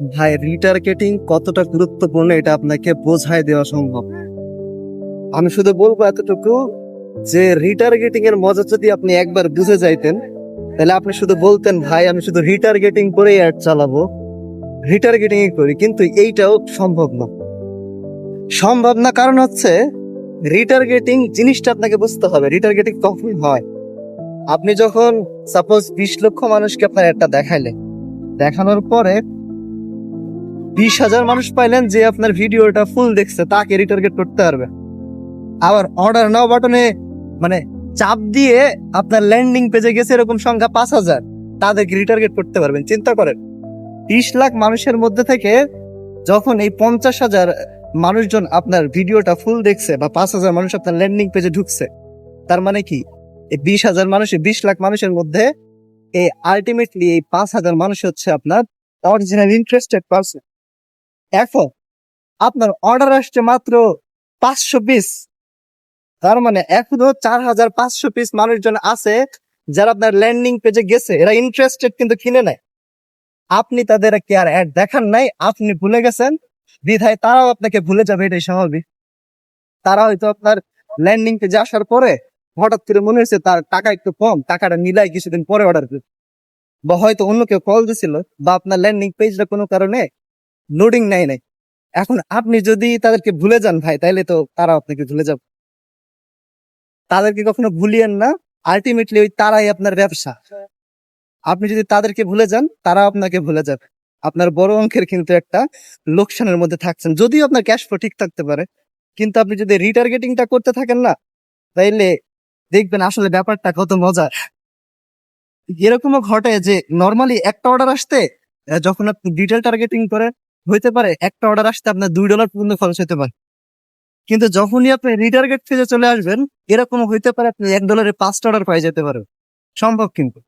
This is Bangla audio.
ভাই রিটার্গেটিং কতটা গুরুত্বপূর্ণ এটা আপনাকে বোঝায় দেওয়া সম্ভব। আমি শুধু বলব এতটুকু যে রিটার্গেটিং এর মজা যদি আপনি একবার বুঝে যাইতেন, তাহলে আপনি শুধু বলতেন, ভাই, আমি শুধু রিটার্গেটিং করেই অ্যাড চালাবো। রিটার্গেটিং করি, কিন্তু এইটাও সম্ভব না। সম্ভব না কারণ হচ্ছে রিটার্গেটিং জিনিসটা আপনাকে বুঝতে হবে রিটার্গেটিং কখন হয়। আপনি যখন সাপোজ বিশ লক্ষ মানুষকে আপনার একটা দেখাইলেন, দেখানোর পরে বিশ হাজার মানুষ পাইলেন যে আপনার ভিডিওটা ফুল দেখছে, তাকে রিটার্গেট করতে পারবে। আবার অর্ডার নাও বাটনে মানে চাপ দিয়ে আপনার ল্যান্ডিং পেজে গেছে এরকম সংখ্যা পাঁচ হাজার, তাদেরকে রিটার্গেট করতে পারবেন, চিন্তা করেন। বিশ লাখ মানুষের মধ্যে থেকে যখন এই পঞ্চাশ হাজার মানুষজন আপনার ভিডিওটা ফুল দেখছে বা পাঁচ হাজার মানুষ আপনার ল্যান্ডিং পেজে ঢুকছে, তার মানে কি? এই বিশ হাজার মানুষের বিশ লাখ মানুষের মধ্যে এই আলটিমেটলি এই পাঁচ হাজার মানুষ হচ্ছে আপনার অরিজিনাল ইন্টারেস্টেড পার্সন এখন আপনার অর্ডার আসছে মাত্র পাঁচশো পিস তার মানে এখনও চার হাজার পাঁচশো পিস মানুষজন আছে যারা আপনার ল্যান্ডিং পেজে গেছে। এরা ইন্টারেস্টেড কিন্তু কিনে নেয়। আপনি তাদের কে আর অ্যাড দেখান নাই, আপনি ভুলে গেছেন। বিধায় তারাও আপনাকে ভুলে যাবে, এটাই স্বাভাবিক। তারা হয়তো আপনার ল্যান্ডিং পেজে আসার পরে হঠাৎ করে মনে হয়েছে তার টাকা একটু কম, টাকাটা নিলাই কিছুদিন পরে অর্ডার করবে। বা হয়তো অন্য কেউ কল দিছিল বা আপনার ল্যান্ডিং পেজটা কোনো কারণে লোডিং নাই নাই। এখন আপনি যদি তাদেরকে ভুলে যান ভাই তাহলে তো তারা আপনাকে ভুলে যাবে। তাদেরকে কখনো ভুলিয়েন না আলটিমেটলি ওই তারাই আপনার ব্যবসা। আপনি যদি তাদেরকে ভুলে যান তারা আপনাকে ভুলে যাবে। আপনার বড় অঙ্কের কিন্তু একটা লোকসানের মধ্যে থাকছেন। যদিও আপনার ক্যাশ ফ্লো ঠিক থাকতে পারে, কিন্তু আপনি যদি রিটার্গেটিংটা করতে থাকেন না, তাইলে দেখবেন আসলে ব্যাপারটা কত মজার। এরকমও ঘটে যে নর্মালি একটা অর্ডার আসতে যখন আপনি ডিটেল টার্গেটিং করে হইতে পারে একটা অর্ডার আসতে আপনার দুই ডলার পর্যন্ত খরচ হতে পারে। কিন্তু যখনই আপনি রিটার্গেট ফেজে চলে আসবেন, এরকম হইতে পারে আপনি এক ডলারে পাঁচটা অর্ডার পাই যেতে পারবেন। সম্ভব কিন্তু।